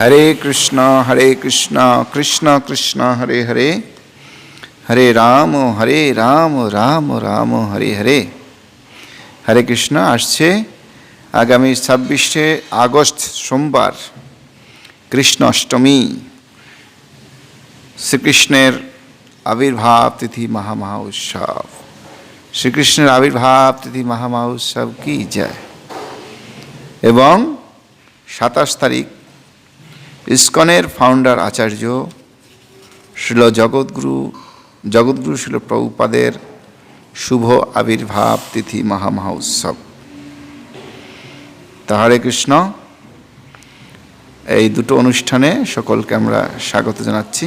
হরে কৃষ্ণ হরে কৃষ্ণ কৃষ্ণ কৃষ্ণ, হরে হরে। হরে রাম হরে রাম রাম রাম, হরে হরে। হরে কৃষ্ণ আসছে আগামী ছাব্বিশে আগস্ট সোমবার, কৃষ্ণ অষ্টমী। শ্রীকৃষ্ণের আবির্ভাব তিথি মহামহা উৎসব। শ্রীকৃষ্ণের আবির্ভাব তিথি মহামহা উৎসব কি যায় এবং সাতাশ তারিখ ইস্কনের ফাউন্ডার আচার্য শিল জগৎগুরু জগৎগুরু শিল প্রভুপাদের শুভ আবির্ভাব তিথি মহামহা উৎসব। তা হরে কৃষ্ণ। এই দুটো অনুষ্ঠানে সকলকে আমরা স্বাগত জানাচ্ছি।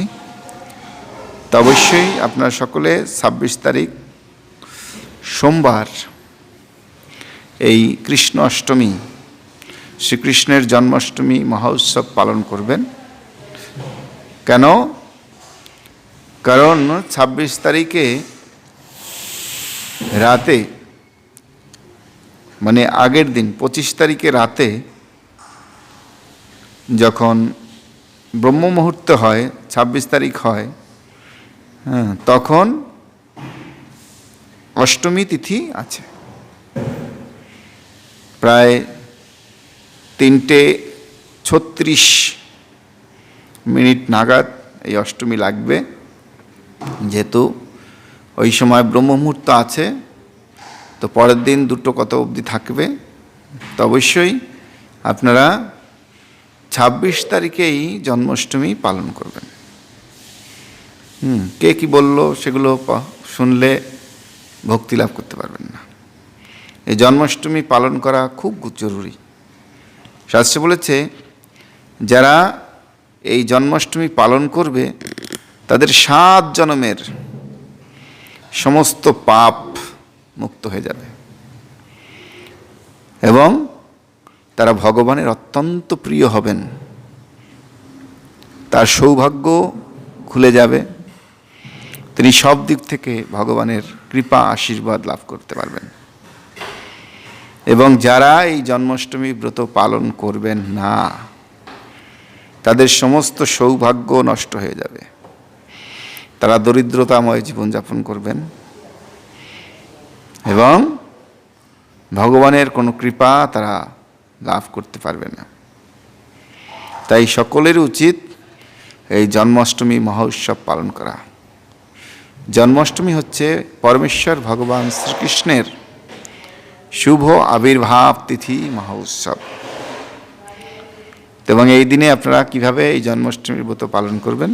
তো অবশ্যই আপনারা সকলে ছাব্বিশ তারিখ সোমবার এই কৃষ্ণ অষ্টমী শ্রীকৃষ্ণের জন্মাষ্টমী মহোৎসব পালন করবেন। কেন? কারণ ছাব্বিশ তারিখে রাতে মানে আগের দিন, পঁচিশ তারিখে রাতে যখন ব্রহ্ম মুহূর্ত হয়, ছাব্বিশ তারিখ হয় হ্যাঁ তখন অষ্টমী তিথি আছে। প্রায় তিনটে ছত্রিশ মিনিট নাগাদ এই অষ্টমী লাগবে। যেহেতু ওই সময় ব্রহ্ম মুহূর্ত আছে, তো পরের দিন দুটো কত অবধি থাকবে? তো অবশ্যই আপনারা ছাব্বিশ তারিখেই জন্মাষ্টমী পালন করবেন। হুম, কে কি বলল সেগুলো শুনলে ভক্তি লাভ করতে পারবেন না। এই জন্মাষ্টমী পালন করা খুব জরুরি। শাস্ত্রে বলেছে, যারা এই জন্মাষ্টমী পালন করবে, তাদের সাত জন্মের সমস্ত পাপ মুক্ত হয়ে যাবে। এবং তারা ভগবানের অত্যন্ত প্রিয় হবেন। তার সৌভাগ্য খুলে যাবে। তিনি সব দিক থেকে ভগবানের কৃপা, আশীর্বাদ লাভ করতে পারবেন। এবং যারা এই জন্মাষ্টমী ব্রত পালন করবেন না, তাদের সমস্ত সৌভাগ্য নষ্ট হয়ে যাবে। তারা দরিদ্রতাময় জীবনযাপন করবেন এবং ভগবানের কোনো কৃপা তারা লাভ করতে পারবে না। তাই সকলের উচিত এই জন্মাষ্টমী মহোৎসব পালন করা। জন্মাষ্টমী হচ্ছে পরমেশ্বর ভগবান শ্রীকৃষ্ণের শুভ আবির্ভাব তিথি মহোৎসব। এবং এই দিনে আপনারা কীভাবে এই জন্মাষ্টমীর ব্রত পালন করবেন?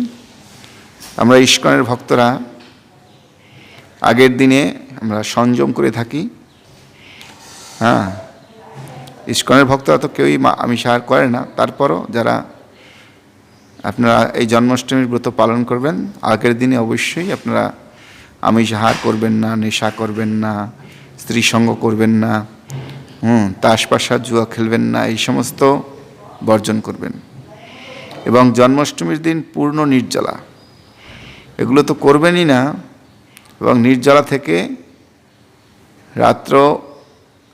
আমরা ইস্কনের ভক্তরা আগের দিনে আমরা সংযম করে থাকি। হ্যাঁ ইস্কনের ভক্তরা তো কেউই আমিষাহার করে না। তারপরও যারা আপনারা এই জন্মাষ্টমীর ব্রত পালন করবেন, আগের দিনে অবশ্যই আপনারা আমিষাহার করবেন না, নেশা করবেন না স্ত্রী সঙ্গ করবেন না, হুম তাস পাশা জুয়া খেলবেন না, এই সমস্ত বর্জন করবেন। এবং জন্মাষ্টমীর দিন পূর্ণ নির্জলা। এগুলো তো করবেনই না, এবং নির্জলা থেকে রাত্র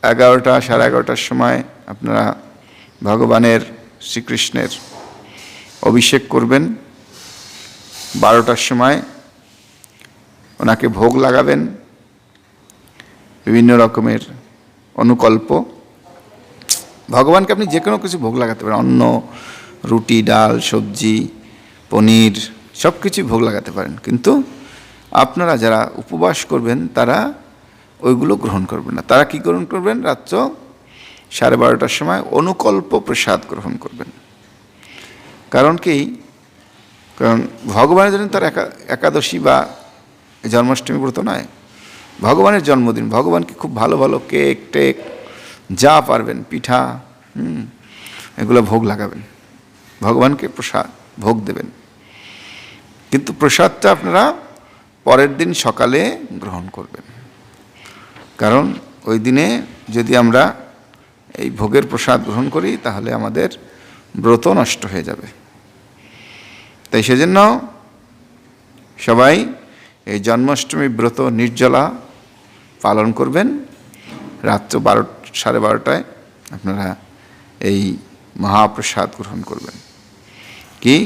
এগারোটা, সাড়ে এগারোটার সময় আপনারা ভগবানের শ্রীকৃষ্ণের অভিষেক করবেন। বারোটার সময় ওনাকে ভোগ লাগাবেন বিভিন্ন রকমের অনুকল্প। ভগবানকে আপনি যে কোনো কিছু ভোগ লাগাতে পারেন। অন্ন, রুটি, ডাল, সবজি, পনির সব কিছুই ভোগ লাগাতে পারেন। কিন্তু আপনারা যারা উপবাস করবেন, তারা ওইগুলো গ্রহণ করবেন না। তারা কি গ্রহণ করবেন? রাত্র সাড়ে বারোটার সময় অনুকল্প প্রসাদ গ্রহণ করবেন। কারণ কি? কারণ ভগবানের জন্য তার একা, একাদশী বা জন্মাষ্টমী ব্রত নয়। ভগবানের জন্মদিন ভগবানকে খুব ভালো ভালো কেক টেক যা পারবেন পিঠা হুম, এগুলো ভোগ লাগাবেন। ভগবানকে প্রসাদ ভোগ দেবেন। কিন্তু প্রসাদটা আপনারা পরের দিন সকালে গ্রহণ করবেন। কারণ ওই দিনে যদি আমরা এই ভোগের প্রসাদ গ্রহণ করি তাহলে আমাদের ব্রত নষ্ট হয়ে যাবে। তাই সেজন্য সবাই এই জন্মাষ্টমী ব্রত নির্জলা পালন করবেন। রাত্র বারো, সাড়ে বারোটায় আপনারা এই মহাপ্রসাদ গ্রহণ করবেন। কি?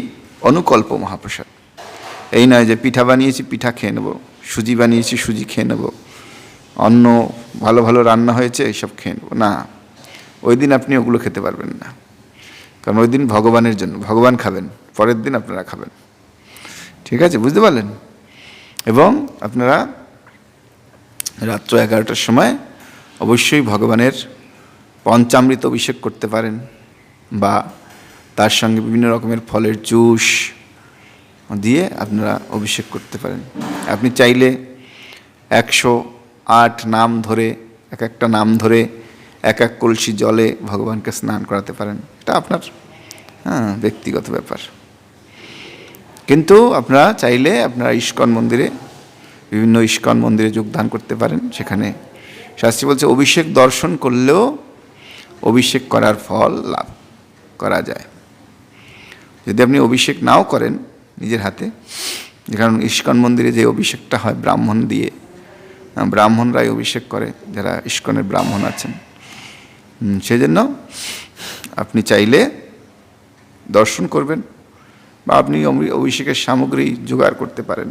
অনুকল্প মহাপ্রসাদ। এই নয় যে পিঠা বানিয়েছি, পিঠা খেয়ে নেব, সুজি বানিয়েছি, সুজি খেয়ে নেব, অন্ন ভালো ভালো রান্না হয়েছে, এইসব খেয়ে নেব। না, ওই দিন আপনি ওগুলো খেতে পারবেন না। কারণ ওই দিন ভগবানের জন্য, ভগবান খাবেন, পরের দিন আপনারা খাবেন। ঠিক আছে, বুঝতে পারলেন? এবং আপনারা রাত্র এগারোটার সময় অবশ্যই ভগবানের পঞ্চামৃত অভিষেক করতে পারেন বা তার সঙ্গে বিভিন্ন রকমের ফলের জুস দিয়ে আপনারা অভিষেক করতে পারেন। আপনি চাইলে একশো আট নাম ধরে, এক একটা নাম ধরে, এক এক কলসি জলে ভগবানকে স্নান করাতে পারেন। এটা আপনার হ্যাঁ ব্যক্তিগত ব্যাপার। কিন্তু আপনারা চাইলে আপনারা ইস্কন মন্দিরে বিভিন্ন ইস্কন মন্দিরে যোগদান করতে পারেন। সেখানে শাস্ত্রী বলছে, অভিষেক দর্শন করলেও অভিষেক করার ফল লাভ করা যায়। যদি আপনি অভিষেক নাও করেন নিজের হাতে, কারণ ইস্কন মন্দিরে যে অভিষেকটা হয় ব্রাহ্মণ দিয়ে ব্রাহ্মণরাই অভিষেক করে, যারা ইস্কনের ব্রাহ্মণ আছেন। সেজন্য আপনি চাইলে দর্শন করবেন বা আপনি অভিষেকের সামগ্রী জোগাড় করতে পারেন।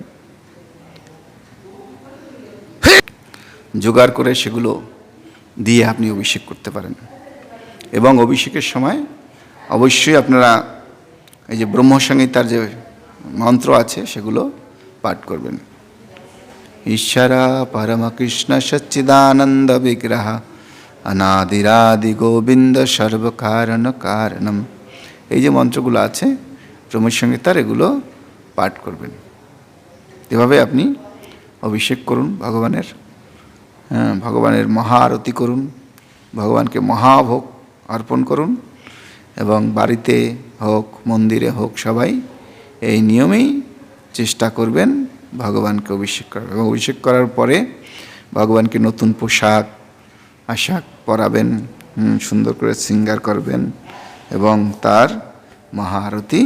জোগাড় করে সেগুলো দিয়ে আপনি অভিষেক করতে পারেন। এবং অভিষেকের সময় অবশ্যই আপনারা এই যে ব্রহ্মসংহিতার যে মন্ত্র আছে সেগুলো পাঠ করবেন। ঈশ্বরা পরমকৃষ্ণ সচ্চিদানন্দ বিগ্রহ অনাদিরাদি গোবিন্দ সর্বকারণ কারণম। এই যে মন্ত্রগুলো আছে ব্রহ্মসংহিতার এগুলো পাঠ করবেন। এভাবে আপনি অভিষেক করুন ভগবানের। ভগবানের মহা আরতি করুন, ভগবানকে মহাভোগ অর্পণ করুন এবং বাড়িতে হোক, মন্দিরে হোক সবাই এই নিয়মেই চেষ্টা করবেন ভগবানকে অভিষেক করার। এবং অভিষেক করার পরে ভগবানকে নতুন পোশাক, আশাক পরাবেন সুন্দর করে শৃঙ্গার করবেন এবং তার মহা আরতি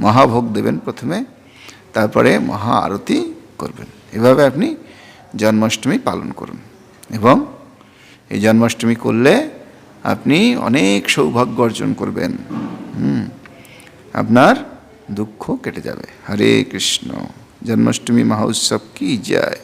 মহাভোগ দেবেন প্রথমে, তারপরে মহা আরতি করবেন। এভাবে আপনি জন্মাষ্টমী পালন করুন। এবং এই জন্মাষ্টমী করলে আপনি অনেক সৌভাগ্য অর্জন করবেন। হুম, আপনার দুঃখ কেটে যাবে। হরে কৃষ্ণ। জন্মাষ্টমী মহোৎসব কি যায়